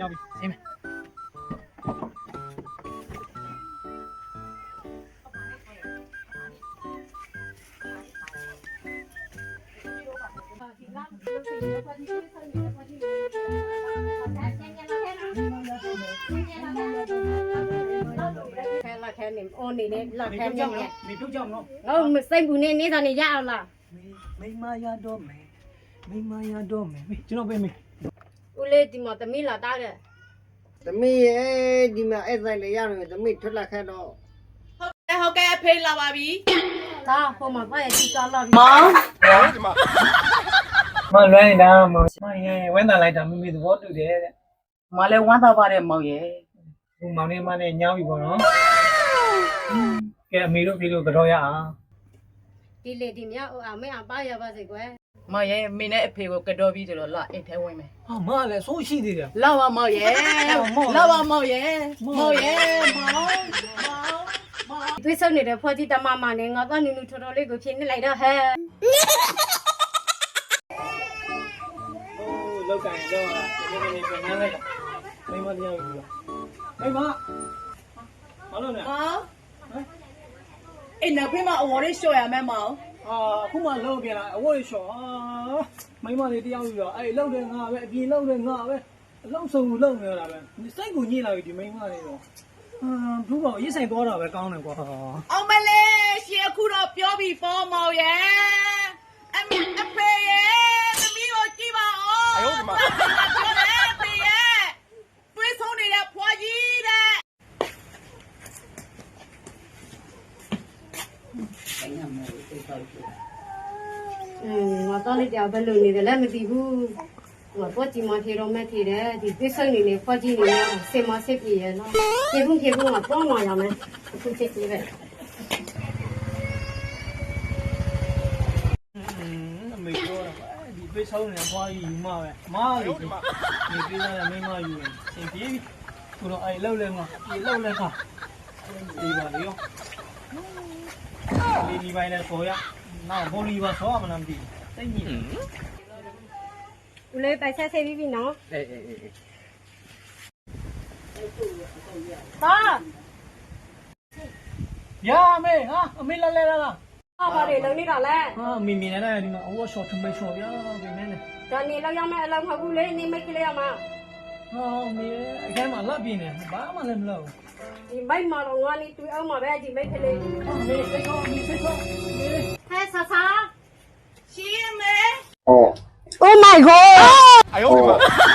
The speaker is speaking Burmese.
ရောက်ပြီဆင်းမယ်ခဲလာခဲနေအော်နေနေလာခဲနေနေမိပြုတ်ကြောင်နော်ငါမစိတ်ဘူးနေနေသားနေရအောင်လားမိမရ လေးဒီမှာသမီးလာတာတဲ့သမီးရဲ့ဒီမှာအဲ့ဆိုင်လေးရရင်သမီးထွက်လာခဲ့တော့ဟုတ်ကဲ့အဖေလာပါပြီဒါဟိုမှာဘာရစီကားလာပြီမောင်မလွမ်းနေတာမမရဲ့ဝမ်းသာလိုက်တာမိမိသဘောတူတယ်တဲ့မလည်းဝမ်းသာပါတယ်မောင်ရဲ့ဟိုမောင်လေးမနဲ့ညောင်းပြီပေါ့နော်ကဲအမေတို့ပြေလို့ကြောရအောင်ဒီလေဒီမြအိုအမေအပါရပါစေကွယ် မောင်ရဲ့မိနဲ့အဖေကိုကတော့ပြီးတယ်လို့လာအိတ်ထဲဝင်မယ်ဟာမလည်းဆိုးရှိသေးတယ် လာပါမောင်ရဲ့လာပါမောင်ရဲ့မောင်ရဲ့မောင်မောင်မောင်သွေးဆုပ်နေတဲ့ဖွာကြီးတမမနဲ့ငါကနူနူထော်ထော်လေးကိုဖြင်းနေလိုက်တော့ဟဲ့ဟိုလောက်ကန်တော့ဒီနေ့နေ့ပြန်ရလိုက်တာမိမတရားပြီမိမဘာလို့လဲမောင်အဲ့နောက်ဖေးမှာအဝေါ်လေးလျှော့ရမယ်မောင် အာခုမှလောက်ပြန်လာအဝတ်လျှော်အာမိမလေးတရားပြီတော့အဲ့လောက်တဲ့ငါပဲအပြင်လောက်တဲ့ငါပဲအလုံးစုံလို့လောက်နေရတာပဲစိတ်ကိုညစ်လာပြီဒီမိမလေးတော့အာဘူးပေါ့ရစ်ဆိုင်သွားတာပဲကောင်းတယ်ကွာအောင်မလေးရှင်အခုတော့ပြောပြီပေါ့မောင်ရဲ့အမေအဖေရဲ့သမီးကိုကြည့်ပါဦးအယုံဒီမှာပြောတယ်အဖေရဲ့တွေးဆုံးနေတဲ့ဖွာကြီးတဲ့ อืมငါတော့လေးတရားဘယ်လိုနေတယ်လဲမသိဘူးဟိုဖွာကြီးမထေတော့မဲ့ထေတယ်ဒီသွေးဆုပ်နေနေဖွာကြီးနေနေစင်မစစ်ပြေရနော်ပြေဘူးပြေဘူးငါတော့မှရမယ်အခုချက်ပြေပဲအမေပြောတာဒီပေးဆုံးနေဘွားကြီးယူမပဲမားလေးဒီပေးရတဲ့မိမယူရင်သင်ပြေးခုတော့အဲ့လောက်လဲငါဒီလောက်လဲခါဒီပါလေရော ဒီဒီပိုင်းလဲဆိုရနောက်ဘောလီပါဆိုရမလားမသိတိတ်ညစ်ဦးလေးပိုက်ဆက်ဆေးပြီးပြီနော်အေးအေးအေးပါရမေဟာအမေလာလဲလာပါပါလေလုံနေတာလဲဟာမီမီနဲ့ဒီမှာအဝတ်ရှော့ထမိတ်ရှော့ဗျာဒီနဲ့နဲ့ဒါနေလောက်ရမယ့်အလောက်မဟုတ်ဘူးလေနေမိတ်ကလေးရမှာ ဟာမေအခဲမှာလက်ပြင်းနေဘာမှလည်းမလုပ် ဒီမိုက်မှာတော့ငါနေတွေ့အောင်မှာပဲဒီမိတ်ကလေး ဟာမေစိတ်ကောမေစိတ်ကောမေ ဟဲ့ဆာဆာ ရှင်မေ ဟော Oh my god 哎呦我的妈！ Oh my god